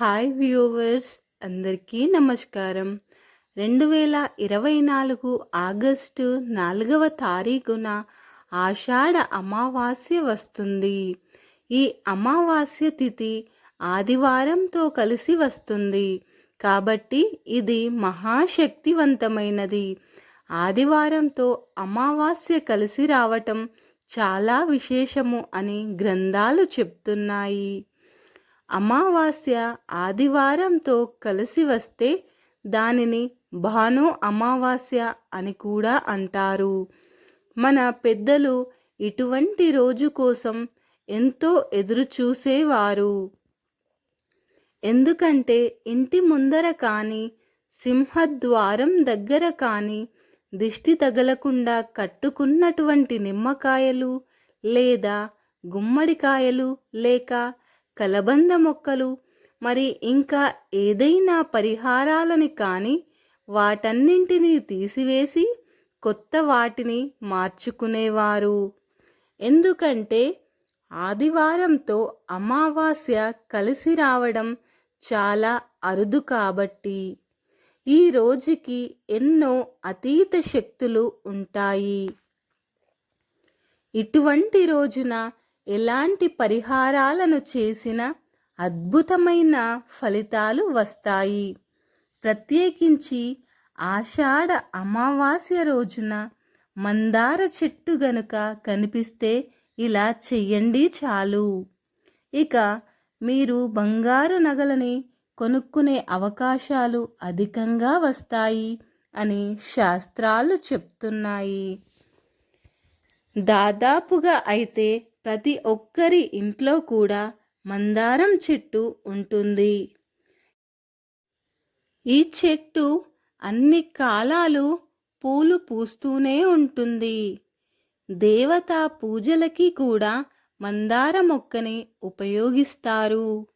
Hi viewers అందరికీ నమస్కారం. రెండు వేల ఇరవై నాలుగు ఆగస్టు నాలుగవ తారీఖున ఆషాఢ అమావాస్య వస్తుంది. ఈ అమావాస్య తిథి ఆదివారంతో కలిసి వస్తుంది. కాబట్టి ఇది మహాశక్తివంతమైనది. ఆదివారంతో అమావాస్య కలిసి రావటం చాలా విశేషము అని గ్రంథాలు చెప్తున్నాయి. అమావాస్య ఆదివారంతో కలిసి వస్తే దానిని భాను అమావాస్య అని కూడా అంటారు. మన పెద్దలు ఇటువంటి రోజు కోసం ఎంతో ఎదురుచూసేవారు ఎందుకంటే ఇంటి ముందర కానీ సింహద్వారం దగ్గర కానీ దిష్టి తగలకుండా కట్టుకున్నటువంటి నిమ్మకాయలు లేదా గుమ్మడికాయలు లేక కలబంద మొక్కలు మరి ఇంకా ఏదైనా పరిహారాలని కానీ వాటన్నింటినీ తీసివేసి కొత్త వాటిని మార్చుకునేవారు. ఎందుకంటే ఆదివారంతో అమావాస్య కలిసి రావడం చాలా అరుదు కాబట్టి. ఈ రోజుకి ఎన్నో అతీత శక్తులు ఉంటాయి. ఇటువంటి రోజున ఎలాంటి పరిహారాలను చేసిన అద్భుతమైన ఫలితాలు వస్తాయి. ప్రత్యేకించి ఆషాఢ అమావాస్య రోజున మందార చెట్టు గనుక కనిపిస్తే ఇలా చెయ్యండి చాలు. ఇక మీరు బంగారు నగలని కొనుక్కునే అవకాశాలు అధికంగా వస్తాయి అని శాస్త్రాలు చెప్తున్నాయి. దాదాపుగా అయితే ప్రతి ఒక్కరి ఇంట్లో కూడా మందారం చెట్టు ఉంటుంది. ఈ చెట్టు అన్ని కాలాలు పూలు పూస్తూనే ఉంటుంది. దేవతా పూజలకి కూడా మందార మొక్కని ఉపయోగిస్తారు.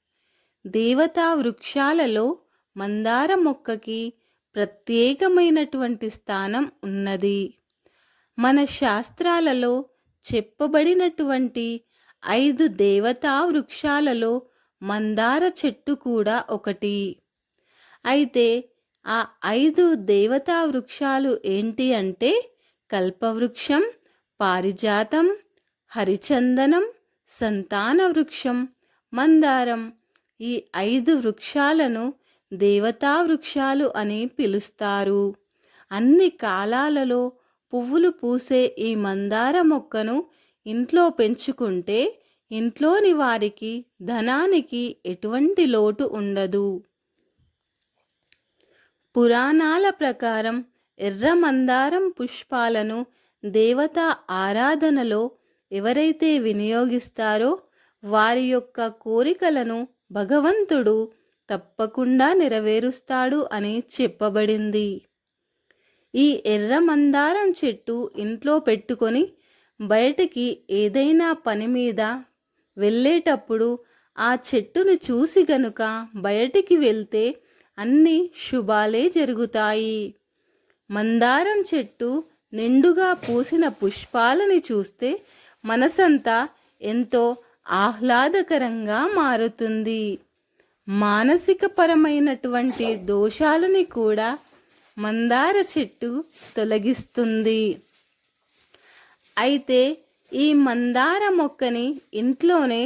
దేవతా వృక్షాలలో మందార మొక్కకి ప్రత్యేకమైనటువంటి స్థానం ఉన్నది. మన శాస్త్రాలలో చెప్పబడినటువంటి ఐదు దేవతా వృక్షాలలో మందార చెట్టు కూడా ఒకటి. అయితే ఆ ఐదు దేవతా వృక్షాలు ఏంటి అంటే కల్పవృక్షం పారిజాతం హరిచందనం సంతాన వృక్షం మందారం. ఈ ఐదు వృక్షాలను దేవతా వృక్షాలు అని పిలుస్తారు. అన్ని కాలాలలో పువ్వులు పూసే ఈ మందార మొక్కను ఇంట్లో పెంచుకుంటే ఇంట్లోని వారికి ధనానికి ఎటువంటి లోటు ఉండదు. పురాణాల ప్రకారం ఎర్ర మందారం పుష్పాలను దేవతా ఆరాధనలో ఎవరైతే వినియోగిస్తారో వారి యొక్క కోరికలను భగవంతుడు తప్పకుండా నెరవేరుస్తాడు అని చెప్పబడింది. ఈ ఎర్ర మందారం చెట్టు ఇంట్లో పెట్టుకొని బయటికి ఏదైనా పని మీద వెళ్ళేటప్పుడు ఆ చెట్టును చూసి గనుక బయటికి వెళ్తే అన్ని శుభాలే జరుగుతాయి. మందారం చెట్టు నిండుగా పూసిన పుష్పాలని చూస్తే మనసంతా ఎంతో ఆహ్లాదకరంగా మారుతుంది. మానసికపరమైనటువంటి దోషాలని కూడా మందార చెట్టు తొలగిస్తుంది. అయితే ఈ మందార మొక్కని ఇంట్లోనే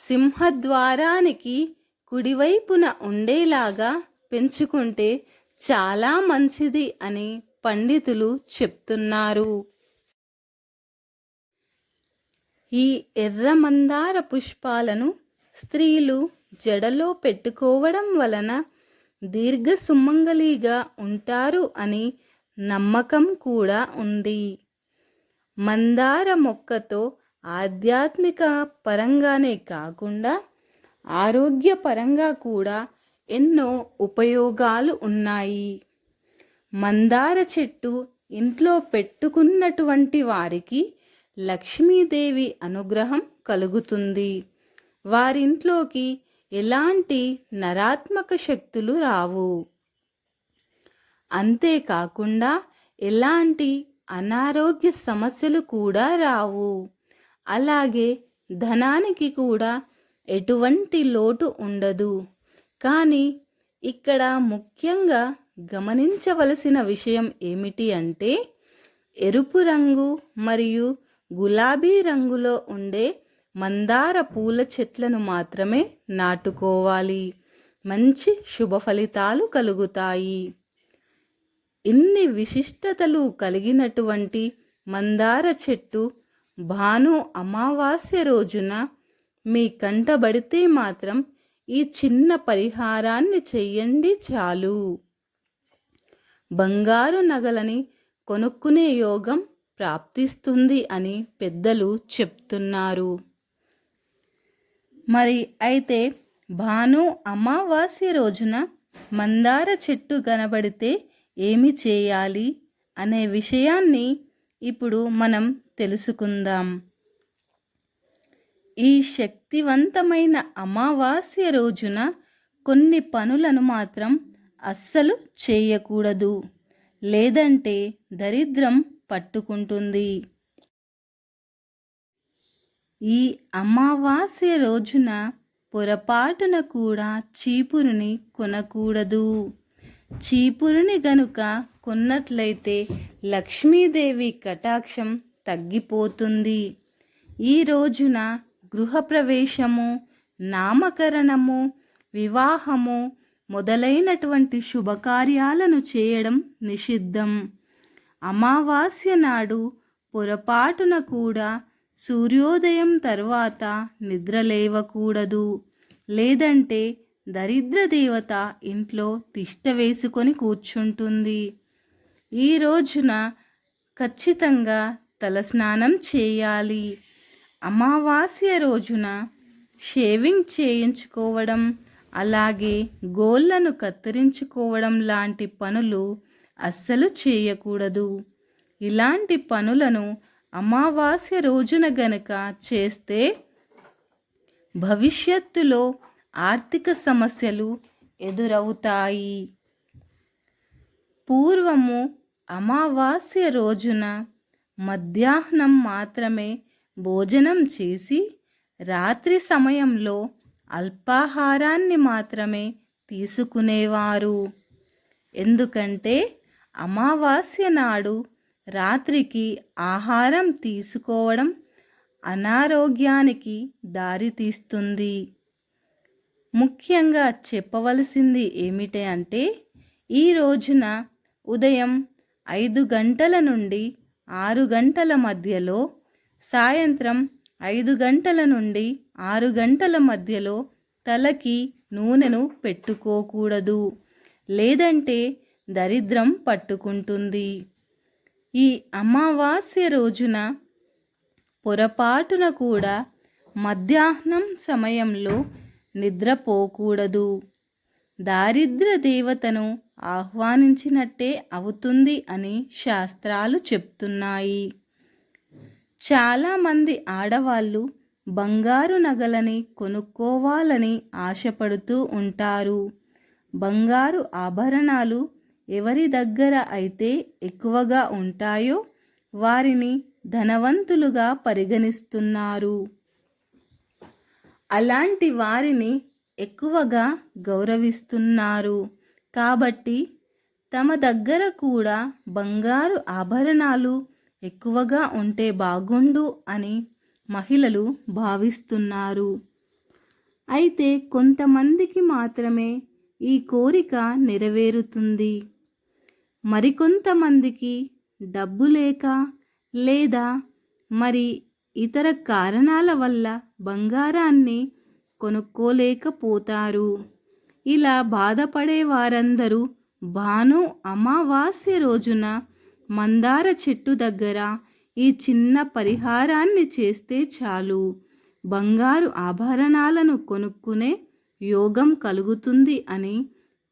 సింహద్వారానికి కుడివైపున ఉండేలాగా పెంచుకుంటే చాలా మంచిది అని పండితులు చెప్తున్నారు. ఈ ఎర్ర మందార పుష్పాలను స్త్రీలు జడలో పెట్టుకోవడం వలన దీర్ఘ సుమంగళిగా ఉంటారు అని నమ్మకం కూడా ఉంది. మందార మొక్కతో ఆధ్యాత్మిక పరంగానే కాకుండా ఆరోగ్యపరంగా కూడా ఎన్నో ఉపయోగాలు ఉన్నాయి. మందార చెట్టు ఇంట్లో పెట్టుకున్నటువంటి వారికి లక్ష్మీదేవి అనుగ్రహం కలుగుతుంది. వారింట్లోకి ఎలాంటి నరాత్మక శక్తులు రావు. అంతేకాకుండా ఎలాంటి అనారోగ్య సమస్యలు కూడా రావు. అలాగే ధనానికి కూడా ఎటువంటి లోటు ఉండదు. కానీ ఇక్కడ ముఖ్యంగా గమనించవలసిన విషయం ఏమిటి అంటే ఎరుపు రంగు మరియు గులాబీ రంగులో ఉండే మందార పూల చెట్లను మాత్రమే నాటుకోవాలి. మంచి శుభ ఫలితాలు కలుగుతాయి. ఇన్ని విశిష్టతలు కలిగినటువంటి మందార చెట్టు భాను అమావాస్య రోజున మీ కంటబడితే మాత్రం ఈ చిన్న పరిహారాన్ని చెయ్యండి చాలు. బంగారు నగలని కొనుక్కునే యోగం ప్రాప్తిస్తుంది అని పెద్దలు చెప్తున్నారు. మరి అయితే భాను అమావాస్య రోజున మందార చెట్టు కనబడితే ఏమి చేయాలి అనే విషయాన్ని ఇప్పుడు మనం తెలుసుకుందాం. ఈ శక్తివంతమైన అమావాస్య రోజున కొన్ని పనులను మాత్రం అస్సలు చేయకూడదు. లేదంటే దరిద్రం పట్టుకుంటుంది. ఈ అమావాస్య రోజున పొరపాటున కూడా చీపురుని కొనకూడదు. చీపురుని గనుక కొన్నట్లయితే లక్ష్మీదేవి కటాక్షం తగ్గిపోతుంది. ఈ రోజున గృహప్రవేశము నామకరణము వివాహము మొదలైనటువంటి శుభకార్యాలను చేయడం నిషిద్ధం. అమావాస్య నాడు పొరపాటున కూడా సూర్యోదయం తర్వాత నిద్రలేవకూడదు. లేదంటే దరిద్ర దేవత ఇంట్లో తిష్ట వేసుకొని కూర్చుంటుంది. ఈ రోజున ఖచ్చితంగా తలస్నానం చేయాలి. అమావాస్య రోజున షేవింగ్ చేయించుకోవడం అలాగే గోళ్ళను కత్తిరించుకోవడం లాంటి పనులు అస్సలు చేయకూడదు. ఇలాంటి పనులను అమావాస్య రోజున గనక చేస్తే భవిష్యత్తులో ఆర్థిక సమస్యలు ఎదురవుతాయి. పూర్వము అమావాస్య రోజున మధ్యాహ్నం మాత్రమే భోజనం చేసి రాత్రి సమయంలో అల్పాహారాన్ని మాత్రమే తీసుకునేవారు. ఎందుకంటే అమావాస్య నాడు రాత్రికి ఆహారం తీసుకోవడం అనారోగ్యానికి దారితీస్తుంది ముఖ్యంగా చెప్పవలసింది ఏమిటి అంటే ఈ రోజున ఉదయం ఐదు గంటల నుండి ఆరు గంటల మధ్యలో సాయంత్రం ఐదు గంటల నుండి ఆరు గంటల మధ్యలో తలకి నూనెను పెట్టుకోకూడదు. లేదంటే దరిద్రం పట్టుకుంటుంది. ఈ అమావాస్య రోజున పొరపాటున కూడా మధ్యాహ్నం సమయంలో నిద్రపోకూడదు. దారిద్ర దేవతను ఆహ్వానించినట్టే అవుతుంది అని శాస్త్రాలు చెప్తున్నాయి. చాలామంది ఆడవాళ్ళు బంగారు నగలని కొనుక్కోవాలని ఆశపడుతూ ఉంటారు. బంగారు ఆభరణాలు ఎవరి దగ్గర అయితే ఎక్కువగా ఉంటాయో వారిని ధనవంతులుగా పరిగణిస్తున్నారు. అలాంటి వారిని ఎక్కువగా గౌరవిస్తున్నారు. కాబట్టి తమ దగ్గర కూడా బంగారు ఆభరణాలు ఎక్కువగా ఉంటే బాగుండు అని మహిళలు భావిస్తున్నారు. అయితే కొంతమందికి మాత్రమే ఈ కోరిక నెరవేరుతుంది. మరికొంతమందికి డబ్బు లేక లేదా మరి ఇతర కారణాల వల్ల బంగారాన్ని కొనుక్కోలేకపోతారు. ఇలా బాధపడే వారందరూ భాను అమావాస్య రోజున మందార చెట్టు దగ్గర ఈ చిన్న పరిహారాన్ని చేస్తే చాలు. బంగారు ఆభరణాలను కొనుక్కునే యోగం కలుగుతుంది అని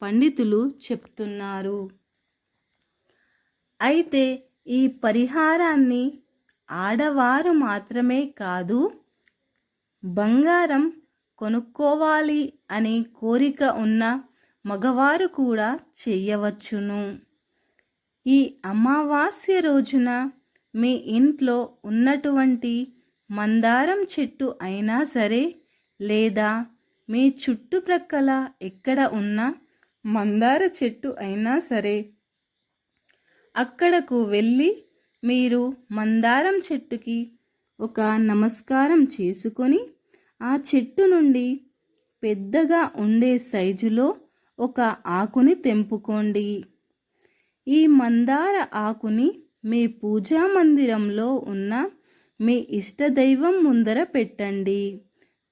పండితులు చెప్తున్నారు. అయితే ఈ పరిహారాన్ని ఆడవారు మాత్రమే కాదు బంగారం కొనుక్కోవాలి అనే కోరిక ఉన్న మగవారు కూడా చేయవచ్చును. ఈ అమావాస్య రోజున మీ ఇంట్లో ఉన్నటువంటి మందారం చెట్టు అయినా సరే లేదా మీ చుట్టుప్రక్కల ఎక్కడ ఉన్న మందార చెట్టు అయినా సరే అక్కడకు వెళ్ళి మీరు మందారం చెట్టుకి ఒక నమస్కారం చేసుకొని ఆ చెట్టు నుండి పెద్దగా ఉండే సైజులో ఒక ఆకుని తెంపుకోండి. ఈ మందార ఆకుని మీ పూజా మందిరంలో ఉన్న మీ ఇష్టదైవం ముందర పెట్టండి.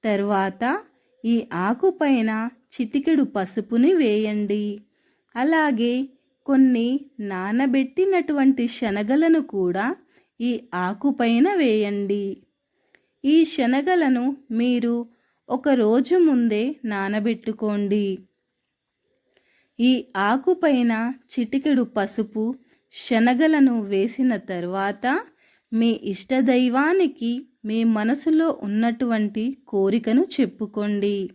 తర్వాత ఈ ఆకు పైన చిటికెడు పసుపుని వేయండి. అలాగే కొన్ని నానబెట్టినటువంటి శనగలను కూడా ఈ ఆకుపైన వేయండి. ఈ శనగలను మీరు ఒక రోజు ముందే నానబెట్టుకోండి. ఈ ఆకుపైన చిటికెడు పసుపు శనగలను వేసిన తర్వాత మీ ఇష్టదైవానికి మీ మనసులో ఉన్నటువంటి కోరికను చెప్పుకోండి.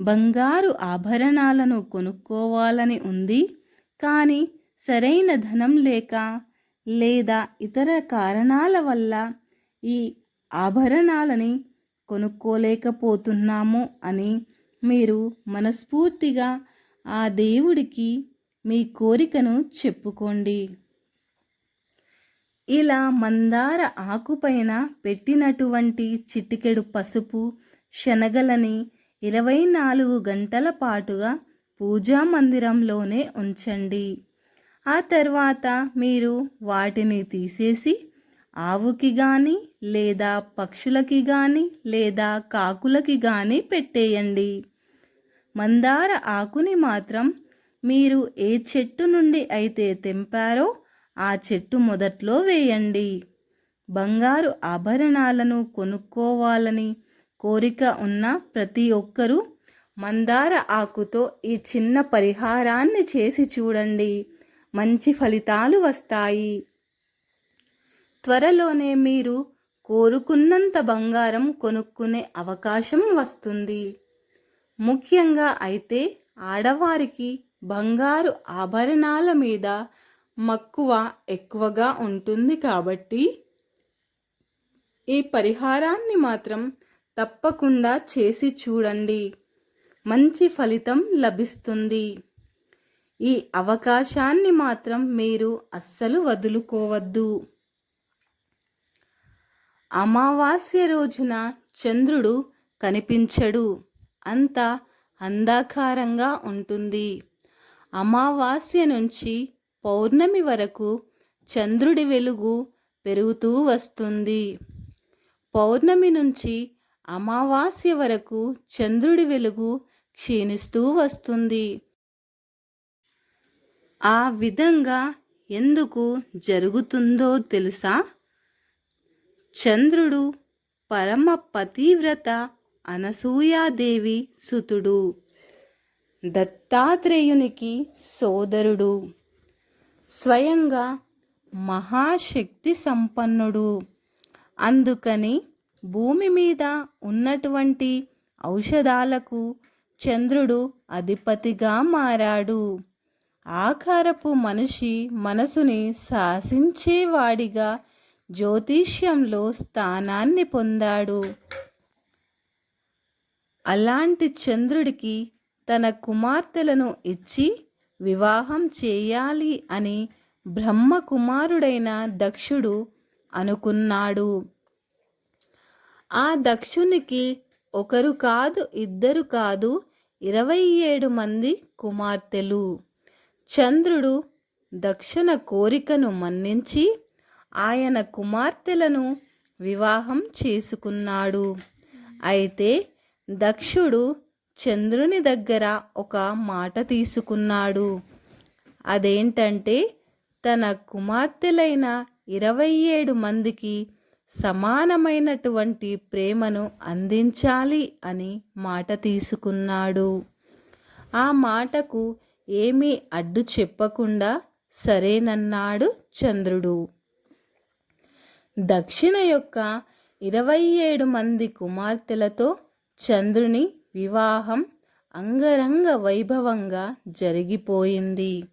బంగారు ఆభరణాలను కొనుక్కోవాలని ఉంది. కానీ సరైన ధనం లేక లేదా ఇతర కారణాల వల్ల ఈ ఆభరణాలని కొనుక్కోలేకపోతున్నాము అని మీరు మనస్ఫూర్తిగా ఆ దేవుడికి మీ కోరికను చెప్పుకోండి. ఇలా మందార ఆకుపైన పెట్టినటువంటి చిటికెడు పసుపు శనగలని ఇరవై నాలుగు గంటల పాటుగా పూజా మందిరంలోనే ఉంచండి. ఆ తర్వాత మీరు వాటిని తీసేసి ఆవుకి కానీ లేదా పక్షులకి కానీ లేదా కాకులకి కానీ పెట్టేయండి. మందార ఆకుని మాత్రం మీరు ఏ చెట్టు నుండి అయితే తెంపారో ఆ చెట్టు మొదట్లో వేయండి. బంగారు ఆభరణాలను కొనుక్కోవాలని కోరిక ఉన్న ప్రతి ఒక్కరూ మందార ఆకుతో ఈ చిన్న పరిహారాన్ని చేసి చూడండి. మంచి ఫలితాలు వస్తాయి. త్వరలోనే మీరు కోరుకున్నంత బంగారం కొనుక్కునే అవకాశం వస్తుంది. ముఖ్యంగా అయితే ఆడవారికి బంగారు ఆభరణాల మీద మక్కువ ఎక్కువగా ఉంటుంది కాబట్టి ఈ పరిహారాన్ని మాత్రం తప్పకుండా చేసి చూడండి. మంచి ఫలితం లభిస్తుంది. ఈ అవకాశాన్ని మాత్రం మీరు అస్సలు వదులుకోవద్దు. అమావాస్య రోజున చంద్రుడు కనిపించడు. అంత అంధాకారంగా ఉంటుంది. అమావాస్య నుంచి పౌర్ణమి వరకు చంద్రుడి వెలుగు పెరుగుతూ వస్తుంది. పౌర్ణమి నుంచి అమావాస్య వరకు చంద్రుడి వెలుగు క్షీణిస్తూ వస్తుంది. ఆ విధంగా ఎందుకు జరుగుతుందో తెలుసా? చంద్రుడు పరమ పతివ్రత అనసూయాదేవి సుతుడు. దత్తాత్రేయునికి సోదరుడు. స్వయంగా మహాశక్తి సంపన్నుడు. అందుకని భూమి మీద ఉన్నటువంటి ఔషధాలకు చంద్రుడు అధిపతిగా మారాడు. ఆకారపు మనిషి మనసుని శాసించేవాడిగా జ్యోతిష్యంలో స్థానాన్ని పొందాడు. అలాంటి చంద్రుడికి తన కుమార్తెలను ఇచ్చి వివాహం చేయాలి అని బ్రహ్మ కుమారుడైన దక్షుడు అనుకున్నాడు. ఆ దక్షునికి ఒకరు కాదు ఇద్దరు కాదు ఇరవై ఏడు మంది కుమార్తెలు. చంద్రుడు దక్షిణ కోరికను మన్నించి ఆయన కుమార్తెలను వివాహం చేసుకున్నాడు. అయితే దక్షుడు చంద్రుని దగ్గర ఒక మాట తీసుకున్నాడు. అదేంటంటే తన కుమార్తెలైన ఇరవై ఏడు మందికి సమానమైనటువంటి ప్రేమను అందించాలి అని మాట తీసుకున్నాడు. ఆ మాటకు ఏమీ అడ్డు చెప్పకుండా సరేనన్నాడు చంద్రుడు. దక్షిణ యొక్క ఇరవై ఏడు మంది కుమార్తెలతో చంద్రుని వివాహం అంగరంగ వైభవంగా జరిగిపోయింది.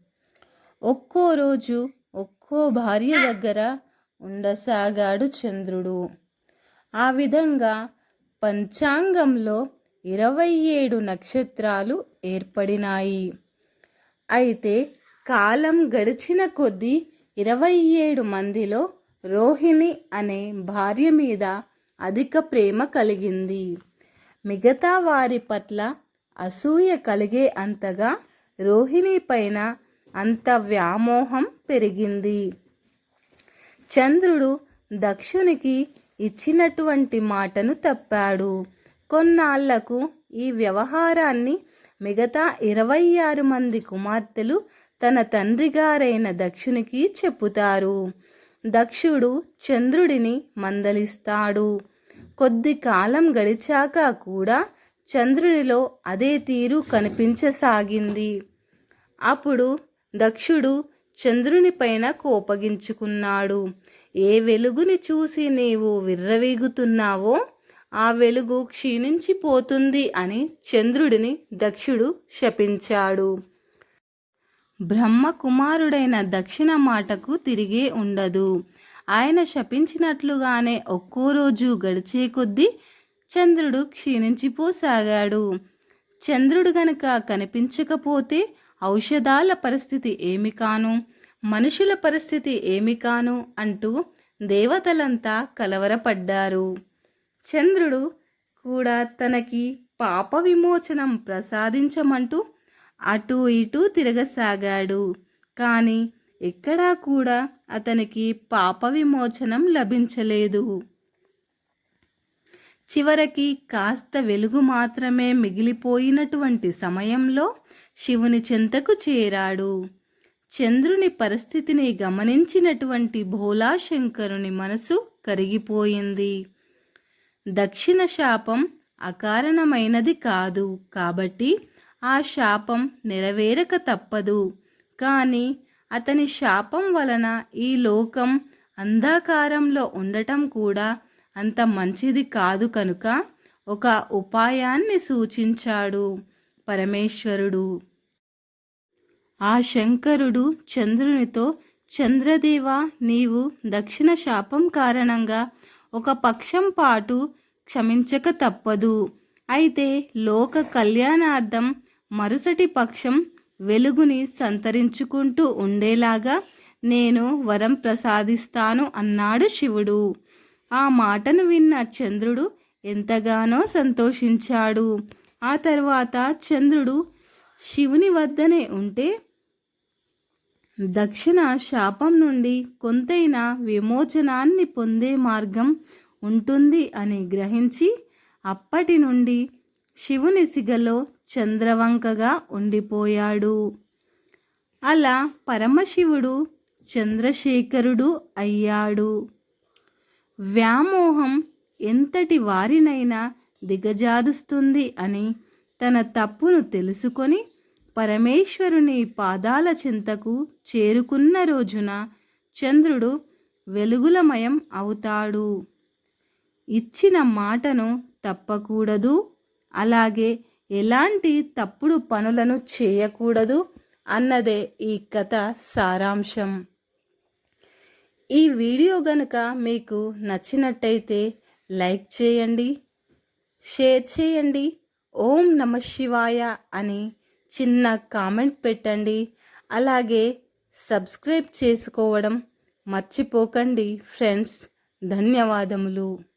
ఒక్కో రోజు ఒక్కో భార్య దగ్గర ఉండసాగాడు చంద్రుడు. ఆ విధంగా పంచాంగంలో ఇరవై ఏడు నక్షత్రాలు ఏర్పడినాయి. అయితే కాలం గడిచిన కొద్దీ ఇరవై ఏడు మందిలో రోహిణి అనే భార్య మీద అధిక ప్రేమ కలిగింది. మిగతా వారి పట్ల అసూయ కలిగే అంతగా రోహిణి పైన అంత వ్యామోహం పెరిగింది. చంద్రుడు దక్షునికి ఇచ్చినటువంటి మాటను తప్పాడు. కొన్నాళ్ళకు ఈ వ్యవహారాన్ని మిగతా ఇరవై ఆరు మంది కుమార్తెలు తన తండ్రి గారైన దక్షునికి చెప్పుతారు. దక్షుడు చంద్రుడిని మందలిస్తాడు. కొద్ది కాలం గడిచాక కూడా చంద్రునిలో అదే తీరు కనిపించసాగింది. అప్పుడు దక్షుడు చంద్రుని పైన కోపగించుకున్నాడు. ఏ వెలుగుని చూసి నీవు విర్రవీగుతున్నావో ఆ వెలుగు క్షీణించిపోతుంది అని చంద్రుడిని దక్షుడు శపించాడు. బ్రహ్మ కుమారుడైన దక్షిణ మాటకు తిరిగే ఉండదు. ఆయన శపించినట్లుగానే ఒక్కో రోజు గడిచే కొద్దీ చంద్రుడు క్షీణించిపోసాగాడు చంద్రుడు గనక కనిపించకపోతే ఔషధాల పరిస్థితి ఏమి కాను? మనుషుల పరిస్థితి ఏమి కాను అంటూ దేవతలంతా కలవరపడ్డారు. చంద్రుడు కూడా తనకి పాప విమోచనం ప్రసాదించమంటూ అటూ ఇటూ తిరగసాగాడు. కానీ ఎక్కడా కూడా అతనికి పాప విమోచనం లభించలేదు. చివరికి కాస్త వెలుగు మాత్రమే మిగిలిపోయినటువంటి సమయంలో శివుని చెంతకు చేరాడు. చంద్రుని పరిస్థితిని గమనించినటువంటి భోలాశంకరుని మనసు కరిగిపోయింది. దక్షిణ శాపం అకారణమైనది కాదు కాబట్టి ఆ శాపం నెరవేరక తప్పదు. కానీ అతని శాపం వలన ఈ లోకం అంధకారంలో ఉండటం కూడా అంత మంచిది కాదు కనుక ఒక ఉపాయాన్ని సూచించాడు పరమేశ్వరుడు. ఆ శంకరుడు చంద్రునితో చంద్రదేవ నీవు దక్షిణ శాపం కారణంగా ఒక పక్షం పాటు క్షమించక తప్పదు. అయితే లోక కళ్యాణార్థం మరుసటి పక్షం వెలుగుని సంతరించుకుంటూ ఉండేలాగా నేను వరం ప్రసాదిస్తాను అన్నాడు శివుడు. ఆ మాటను విన్న చంద్రుడు ఎంతగానో సంతోషించాడు. ఆ తర్వాత చంద్రుడు శివుని వద్దనే ఉంటే దక్షిణ శాపం నుండి కొంతైనా విమోచనాన్ని పొందే మార్గం ఉంటుంది అని గ్రహించి అప్పటి నుండి శివుని సిగలో చంద్రవంకగా ఉండిపోయాడు. అలా పరమశివుడు చంద్రశేఖరుడు అయ్యాడు. వ్యామోహం ఎంతటి వారినైనా దిగజారుస్తుంది అని తన తప్పును తెలుసుకొని పరమేశ్వరుని పాదాల చింతకు చేరుకున్న రోజున చంద్రుడు వెలుగులమయం అవుతాడు. ఇచ్చిన మాటను తప్పకూడదు అలాగే ఎలాంటి తప్పుడు పనులను చేయకూడదు అన్నదే ఈ కథ సారాంశం. ఈ వీడియో గనుక మీకు నచ్చినట్టయితే లైక్ చేయండి షేర్ చేయండి. ఓం నమ శివాయ అని చిన్న కామెంట్ పెట్టండి. అలాగే సబ్స్క్రైబ్ చేసుకోవడం మర్చిపోకండి. ఫ్రెండ్స్ ధన్యవాదములు.